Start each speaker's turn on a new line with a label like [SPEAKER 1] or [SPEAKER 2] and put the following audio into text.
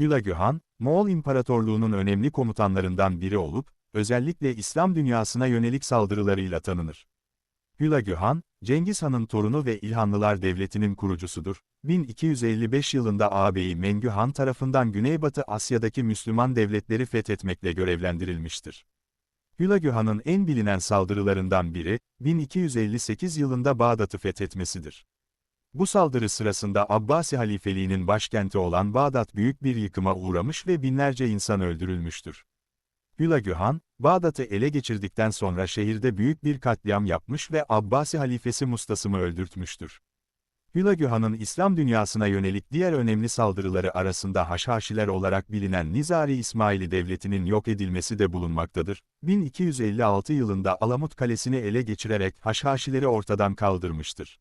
[SPEAKER 1] Hülagü Han, Moğol İmparatorluğu'nun önemli komutanlarından biri olup, özellikle İslam dünyasına yönelik saldırılarıyla tanınır. Hülagü Han, Cengiz Han'ın torunu ve İlhanlılar Devleti'nin kurucusudur. 1255 yılında ağabeyi Mengü Han tarafından Güneybatı Asya'daki Müslüman devletleri fethetmekle görevlendirilmiştir. Hülagü Han'ın en bilinen saldırılarından biri, 1258 yılında Bağdat'ı fethetmesidir. Bu saldırı sırasında Abbasi halifeliğinin başkenti olan Bağdat büyük bir yıkıma uğramış ve binlerce insan öldürülmüştür. Hülagü Han, Bağdat'ı ele geçirdikten sonra şehirde büyük bir katliam yapmış ve Abbasi halifesi Mustasım'ı öldürtmüştür. Hülagü Han'ın İslam dünyasına yönelik diğer önemli saldırıları arasında Haşhaşiler olarak bilinen Nizari İsmaili Devleti'nin yok edilmesi de bulunmaktadır. 1256 yılında Alamut Kalesi'ni ele geçirerek Haşhaşileri ortadan kaldırmıştır.